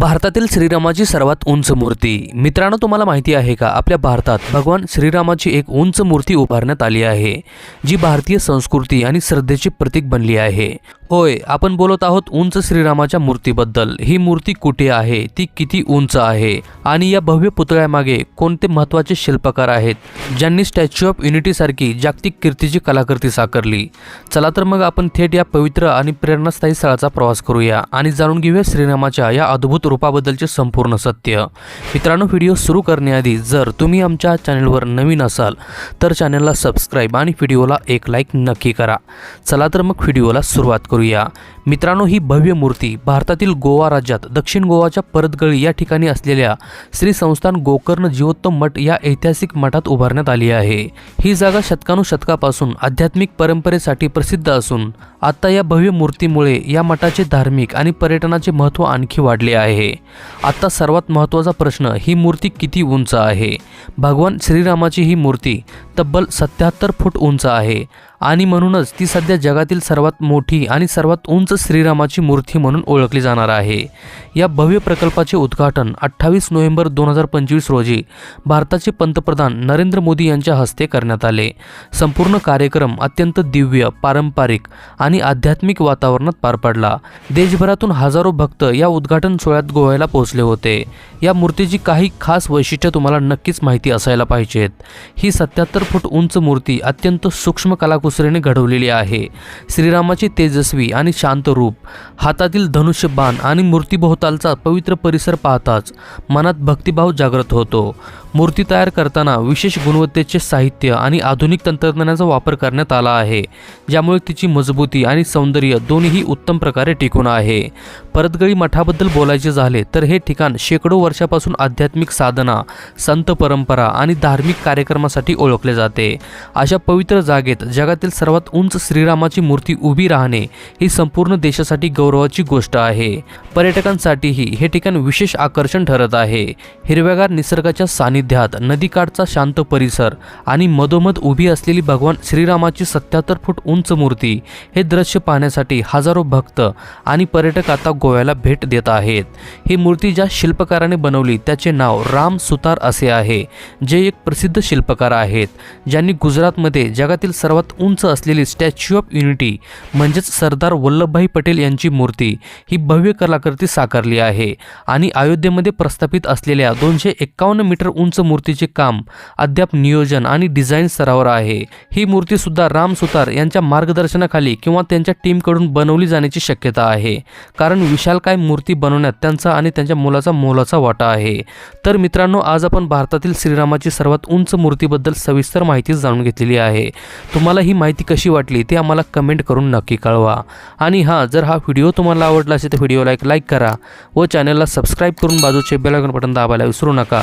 भारतातील श्रीरामाची सर्वात उंच मूर्ती. मित्रांनो तुम्हाला माहिती आहे का? आपल्या भारतात भगवान श्रीरामाची एक उंच मूर्ती उभारण्यात आली आहे जी भारतीय संस्कृती आणि श्रद्धेचे प्रतीक बनली आहे. होय आपण बोलत आहोत उंच श्रीरामाच्या मूर्तीबद्दल. ही मूर्ती कुठे आहे? ती किती उंच आहे? आणि या भव्य पुतळ्यामागे कोणते महत्त्वाचे शिल्पकार आहेत? ज्यांनी स्टॅच्यू ऑफ युनिटी सारखी जागतिक कीर्तीची कलाकृती साकारली. चला तर मग आपण थेट या पवित्र आणि प्रेरणास्थायी स्थळाचा प्रवास करूया आणि जाणून घेऊया श्रीरामाच्या या अद्भुत रूपाबद्दलचे संपूर्ण सत्य. मित्रांनो व्हिडिओ सुरू करण्याआधी जर तुम्ही आमच्या चॅनलवर नवीन असाल तर चॅनलला सबस्क्राईब आणि व्हिडिओला एक लाईक नक्की करा. चला तर मग व्हिडिओला सुरुवात करू करूया. मित्रांनो ही भव्य मूर्ती भारतातील गोवा राज्यात दक्षिण गोवाच्या परतगळी या ठिकाणी असलेल्या श्री संस्थान गोकर्ण जीवोत्तम मठ या ऐतिहासिक मठात उभारण्यात आली आहे. ही जागा शतकानुशतकापासून आध्यात्मिक परंपरेसाठी प्रसिद्ध असून आता या भव्य मूर्तीमुळे या मठाचे धार्मिक आणि पर्यटनाचे महत्त्व आणखी वाढले आहे. आता सर्वात महत्त्वाचा प्रश्न ही मूर्ती किती उंच आहे? भगवान श्रीरामाची ही मूर्ती तब्बल सत्याहत्तर फूट उंच आहे. आणि म्हणूनच ती सध्या जगातील सर्वात मोठी आणि सर्वात उंच श्रीरामाची मूर्ती म्हणून ओळखली जाणार आहे. या भव्य प्रकल्पाचे उद्घाटन अठ्ठावीस नोव्हेंबर दोन हजार पंचवीस रोजी भारताचे पंतप्रधान नरेंद्र मोदी यांच्या हस्ते करण्यात आले. संपूर्ण कार्यक्रम अत्यंत दिव्य पारंपरिक आणि आध्यात्मिक वातावरणात पार पडला. देशभरातून हजारो भक्त या उद्घाटन सोहळ्यात गोव्याला पोहोचले होते. या मूर्तीची काही खास वैशिष्ट्य तुम्हाला नक्कीच माहिती असायला पाहिजेत. ही सत्याहत्तर फूट उंच मूर्ती अत्यंत सूक्ष्म कलाकुसरीने घडवलेली आहे. श्रीरामाचे तेजस्वी आणि शांत रूप हातातील धनुष्य बाण आणि मूर्तीभोवतालचा पवित्र परिसर पाहताच मनात भक्तिभाव जागृत होतो. मूर्ती तयार करताना विशेष गुणवत्तेचे साहित्य आणि आधुनिक तंत्रज्ञानाचा वापर करण्यात आला आहे ज्यामुळे तिची मजबूती आणि सौंदर्य दोन्हीही उत्तम प्रकारे टिकून आहे. परतगळी मठाबद्दल बोलायचे झाले तर हे ठिकाण शेकडो वर्षापासून आध्यात्मिक साधना संत परंपरा आणि धार्मिक कार्यक्रमासाठी ओळखले जाते. अशा पवित्र जागेत जगातील सर्वात उंच श्रीरामाची मूर्ती उभी राहणे ही संपूर्ण देशासाठी गौरवाची गोष्ट आहे. पर्यटकांसाठीही हे ठिकाण विशेष आकर्षण ठरत आहे. हिरव्यागार निसर्गाच्या सानिध्यात नदीकाठचा शांत परिसर आणि मधोमध उभी असलेली भगवान श्रीरामाची सत्याहत्तर फूट उंच मूर्ती हे दृश्य पाहण्यासाठी हजारो भक्त आणि पर्यटक आता गोव्याला भेट देत आहेत. ही मूर्ती ज्या शिल्पकाराने बनवली त्याचे नाव राम सुतार असे आहे जे एक प्रसिद्ध शिल्पकार आहेत. ज्यांनी गुजरातमध्ये जगातील सर्वात उंच असलेली स्टॅच्यू ऑफ युनिटी म्हणजेच सरदार वल्लभभाई पटेल यांची मूर्ती ही भव्य कलाकृती साकारली आहे आणि अयोध्येमध्ये प्रस्थापित असलेल्या दोनशे एक्कावन्न मीटर उंच उंच मूर्तीचे काम अद्याप नियोजन आणि डिझाईन स्तरावर आहे. ही मूर्तीसुद्धा राम सुतार यांच्या मार्गदर्शनाखाली किंवा त्यांच्या टीमकडून बनवली जाण्याची शक्यता आहे. कारण विशालकाय मूर्ती बनवण्यात त्यांचा आणि त्यांच्या मुलाचा मोलाचा वाटा आहे. तर मित्रांनो आज आपण भारतातील श्रीरामाची सर्वात उंच मूर्तीबद्दल सविस्तर माहिती जाणून घेतलेली आहे. तुम्हाला ही माहिती कशी वाटली ते आम्हाला कमेंट करून नक्की कळवा. आणि हां जर हा व्हिडिओ तुम्हाला आवडला असेल तर व्हिडिओला एक लाईक करा व चॅनलला सबस्क्राईब करून बाजूचे बेलायकन बटन दाबायला विसरू नका.